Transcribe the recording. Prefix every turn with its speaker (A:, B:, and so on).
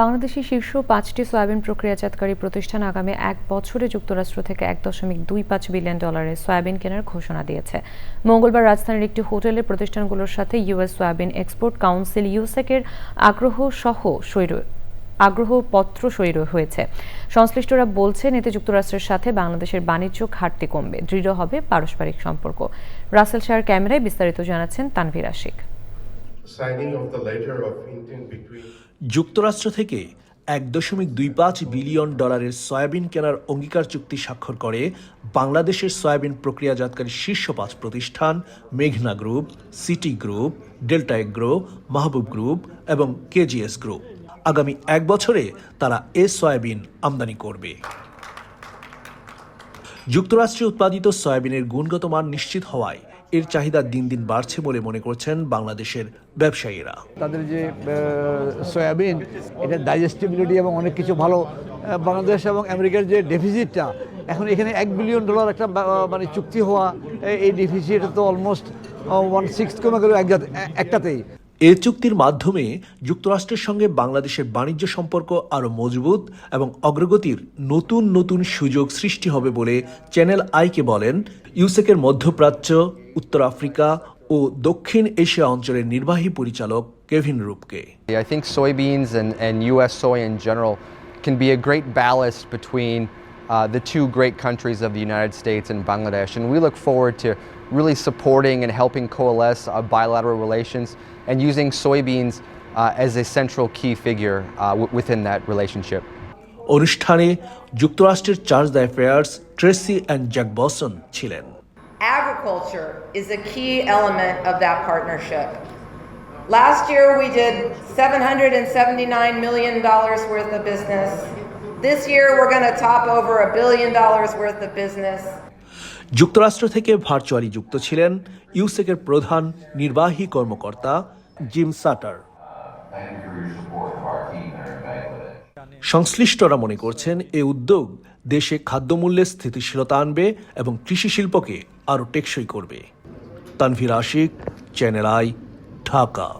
A: বাংলাদেশের শীর্ষ পাঁচটি সয়াবিন প্রক্রিয়াজাতকারী প্রতিষ্ঠান আগামী এক বছরে যুক্তরাষ্ট্র থেকে এক দশমিক দুই পাঁচ বিলিয়ন ডলারের সয়াবিন কেনার ঘোষণা দিয়েছে। মঙ্গলবার রাজধানীর একটি হোটেলে প্রতিষ্ঠানগুলোর সাথে ইউএস সয়াবিন এক্সপোর্ট কাউন্সিল ইউসেকের আগ্রহ সহ সৈর আগ্রহ পত্র সই হয়েছে। সংশ্লিষ্টরা বলছেন, এতে যুক্তরাষ্ট্রের সাথে বাংলাদেশের বাণিজ্য ঘাটতি কমবে, দৃঢ় হবে পারস্পরিক সম্পর্ক। রাসেল শাহর ক্যামেরায় বিস্তারিত জানাচ্ছেন তানভীর আশিক।
B: যুক্তরাষ্ট্র থেকে এক দশমিক দুই পাঁচ বিলিয়ন ডলারের সয়াবিন কেনার অঙ্গীকার চুক্তি স্বাক্ষর করে বাংলাদেশের সয়াবিন প্রক্রিয়াজাতকারী শীর্ষ পাঁচ প্রতিষ্ঠান মেঘনা group, City group, Delta Agro Mahbub group এবং কেজিএস গ্রুপ। আগামী এক বছরে তারা এ সয়াবিন আমদানি করবে। যুক্তরাষ্ট্রে উৎপাদিত সয়াবিনের গুণগত মান নিশ্চিত হওয়ায় এর চাহিদা দিন দিন বাড়ছে বলে মনে করছেন বাংলাদেশের ব্যবসায়ীরা।
C: তাদের যে সয়াবিন এটা ডাইজেস্টিবিলিটি এবং অনেক কিছু ভালো বাংলাদেশ এবং আমেরিকার যে ডেফিসিটটা এখন এখানে এক বিলিয়ন ডলার একটা মানে চুক্তি হওয়া এই ডেফিসিট তো অলমোস্ট ওয়ান সিক্স কমে গেল একটাতেই।
B: এ চুক্তির মাধ্যমে যুক্তরাষ্ট্রের সঙ্গে বাংলাদেশের বাণিজ্য সম্পর্ক আরও মজবুত এবং অগ্রগতির নতুন নতুন সুযোগ সৃষ্টি হবে বলে চ্যানেল আইকে বলেন। ইউসেকের মধ্যপ্রাচ্য উত্তর আফ্রিকা ও দক্ষিণ এশিয়া অঞ্চলের নির্বাহী পরিচালক কেভিন রূপকে
D: I think soybeans and, and U.S. soy in general can be a great ballast between uh, the two great countries of the United States and Bangladesh. And we look forward to really supporting and helping coalesce uh, bilateral relations and using soybeans uh, as a central key figure uh, within that relationship.
B: অনুষ্ঠানে যুক্তরাষ্ট্রের chargé d' affaires Tracey Ann Jacobson ছিলেন
E: Agriculture is a key element of that partnership. Last year, we did $779 million worth of business. This year, we're going to top over a billion dollars worth of business.
B: যুক্তরাষ্ট্র থেকে virtually যুক্ত ছিলেন ইউসেকের প্রধান নির্বাহী কর্মকর্তা gym shutter সংশ্লিষ্টরা মনে করছেন এ উদ্যোগ দেশে খাদ্যমূল্যে স্থিতিশীলতা আনবে এবং কৃষি শিল্পকে আরও টেকসই করবে। Tanvir Ashik channel I Dhaka.